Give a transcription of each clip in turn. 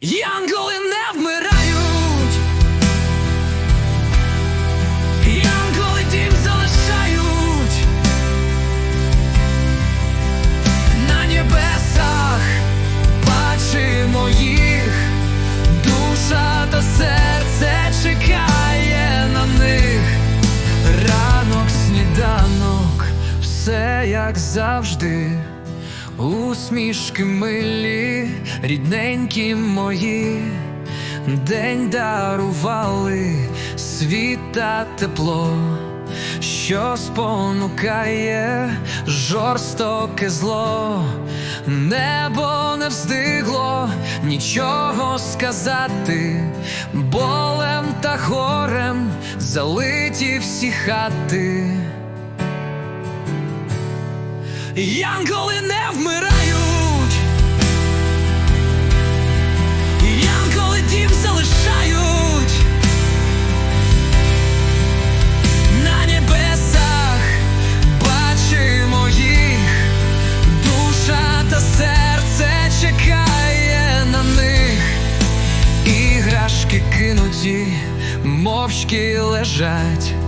Янголи не вмирають, Янголи дім залишають на небесах бачимо їх, душа та серце чекає на них. Ранок, сніданок, все як завжди. Усмішки милі, рідненькі мої, день дарували світ та тепло, що спонукає жорстоке зло, небо не встигло нічого сказати, болем та горем залиті всі хати. Янголи не вмирають, Янголи дім залишають. На небесах бачимо їх, душа та серце чекає на них, іграшки кинуті, мовчки лежать.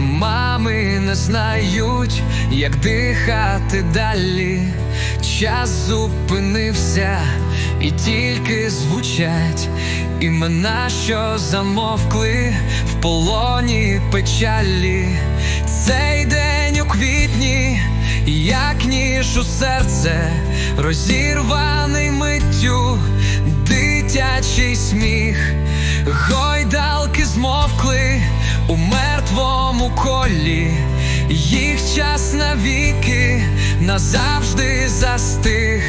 Мами не знають, як дихати далі. Час зупинився, і тільки звучать імена, що замовкли в полоні печалі. Цей день у квітні, як ніж у серце, розірваний миттю, дитячий сміх, гойдалки змовкли у мертвому колі, їх час навіки назавжди застиг.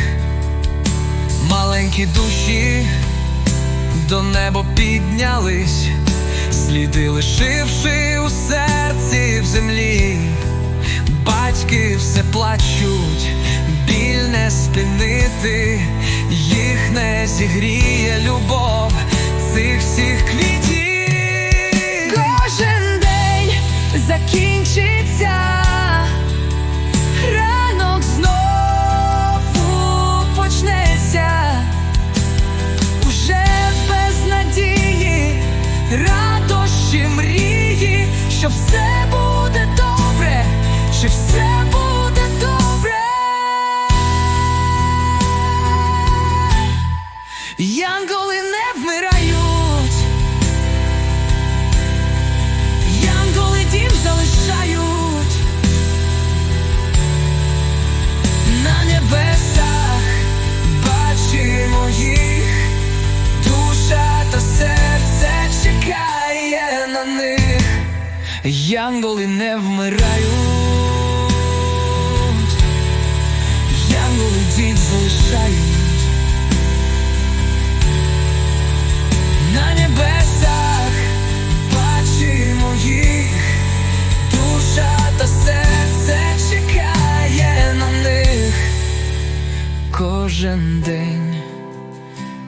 Маленькі душі до неба піднялись, сліди лишивши у серці в землі. Батьки все плачуть, біль не спинити, їх не зігріє любов цих всіх квітів. Закінчиться, Янголи не вмирають, Янголи дім залишають. На небесах бачимо їх, душа та серце чекає на них. Кожен день,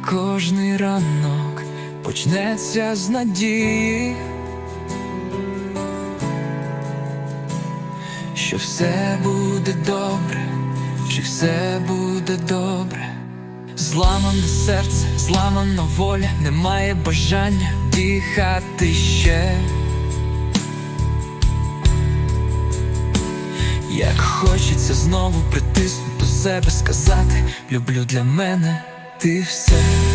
кожний ранок почнеться з надії, що все буде добре, що все буде добре. Зламане серце, зламана воля, немає бажання дихати ще. Як хочеться знову притиснути до себе, сказати, люблю для мене ти все.